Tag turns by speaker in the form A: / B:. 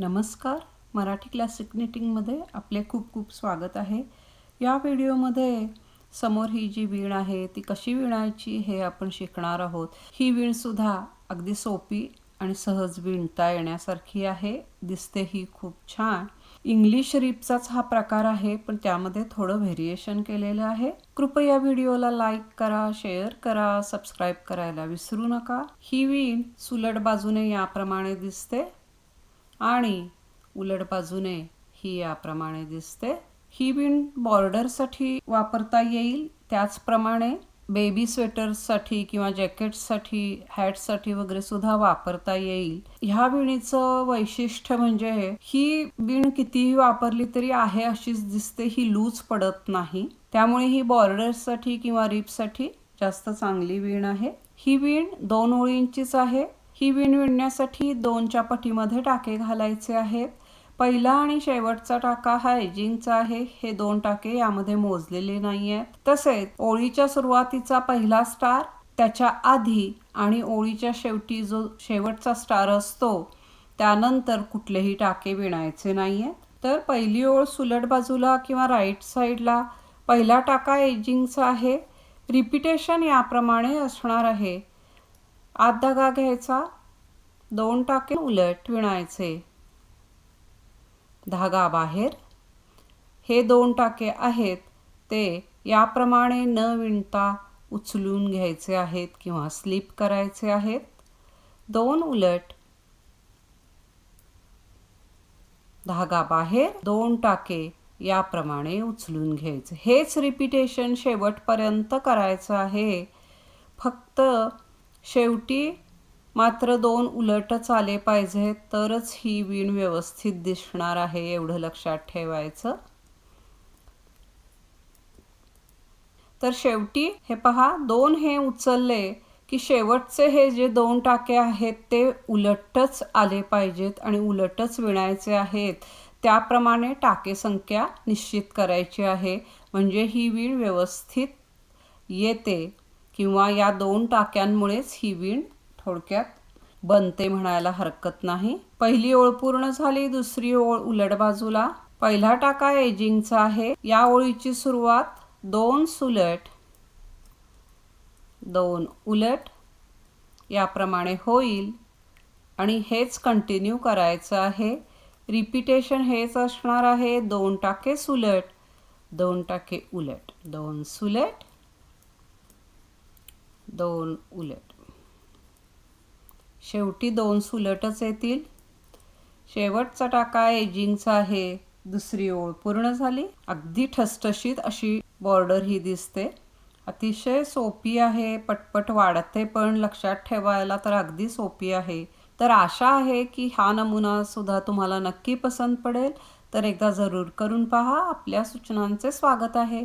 A: नमस्कार. मराठी क्लासिक निटिंगमध्ये आपले खूप खूप स्वागत आहे. या व्हिडिओमध्ये समोर ही जी वीण आहे ती कशी विणायची हे आपण शिकणार आहोत. ही वीणसुद्धा अगदी सोपी आणि सहज विणता येण्यासारखी आहे. दिसते ही खूप छान. इंग्लिश रिपचाच हा प्रकार आहे पण त्यामध्ये थोडं व्हेरिएशन केलेलं आहे. कृपया व्हिडिओला लाईक करा शेअर करा सबस्क्राईब करायला विसरू नका. ही वीण सुलट बाजूने याप्रमाणे दिसते. आणि उलट बाजूने ही याप्रमाणे दिसते. ही विण बॉर्डरसाठी वापरता येईल. त्याचप्रमाणे बेबी स्वेटर्ससाठी किंवा जॅकेटसाठी हॅटसाठी वगैरे सुद्धा वापरता येईल. ह्या विणीचं वैशिष्ट्य म्हणजे ही विण कितीही वापरली तरी आहे अशीच दिसते. ही लूज पडत नाही. त्यामुळे ही बॉर्डर्ससाठी किंवा रिपसाठी जास्त चांगली विण आहे. ही विण दोन ओळींचीच आहे. ही विण विणण्यासाठी दोनच्या पटीमध्ये टाके घालायचे आहेत. पहिला आणि शेवटचा टाका हा एजिंगचा आहे. हे दोन टाके यामध्ये मोजलेले नाही आहेत तसेच ओळीच्या सुरुवातीचा पहिला स्टार त्याच्या आधी आणि ओळीच्या शेवटी जो शेवटचा स्टार असतो त्यानंतर कुठलेही टाके विणायचे नाही आहेत तर पहिली ओळ सुलट बाजूला किंवा राईट साईडला पहिला टाका एजिंगचा आहे. रिपिटेशन याप्रमाणे असणार आहे. आत धागा घ्यायचा. दोन टाके उलट विणायचे. धागा बाहेर. हे दोन टाके आहेत. ते याप्रमाणे न विणता उचलून घ्यायचे आहेत किंवा स्लिप करायचे आहेत. दोन उलट. धागा बाहेर. दोन टाके याप्रमाणे उचलून घ्यायचे. हेच रिपिटेशन शेवटपर्यंत करायचं आहे. फक्त शेवटी मात्र दोन उलटच आले पाहिजे तरच ही वीण व्यवस्थित दिसणार आहे एवढं लक्षात ठेवायचं. तर शेवटी हे पहा दोन हे उचलले की शेवटचे हे जे दोन टाके आहेत ते उलटच आले पाहिजेत आणि उलटच विणायचे आहेत. त्याप्रमाणे टाके संख्या निश्चित करायची आहे. म्हणजे ही वीण व्यवस्थित येते. किंवा या दोन टाक्यांमुळेच ही वीण थोडक्यात बनते म्हणायला हरकत नाही. पहिली ओळ पूर्ण झाली दुसरी ओळ उलट बाजूला. पहिला टाका एजिंगचा आहे. या ओळीची सुरुवात दोन सुलट दोन उलट याप्रमाणे होईल आणि हेच कंटिन्यू करायचं आहे. रिपिटेशन हेच असणार आहे. दोन टाके सुलट दोन टाके उलट दोन सुलट दोन उलट. शेवटी दोन सुलटच येतील. शेवटचा टाका एजिंगचा आहे. दुसरी ओळ पूर्ण झाली. अगदी ठसठशीत अशी बॉर्डर ही दिसते. अतिशय सोपी आहे. पटपट वाढते पण लक्षात ठेवायला तर अगदी सोपी आहे. तर आशा आहे की हा नमुना सुद्धा तुम्हाला नक्की पसंत पडेल. तर एकदा जरूर करून पहा. आपल्या सूचनांचे स्वागत आहे.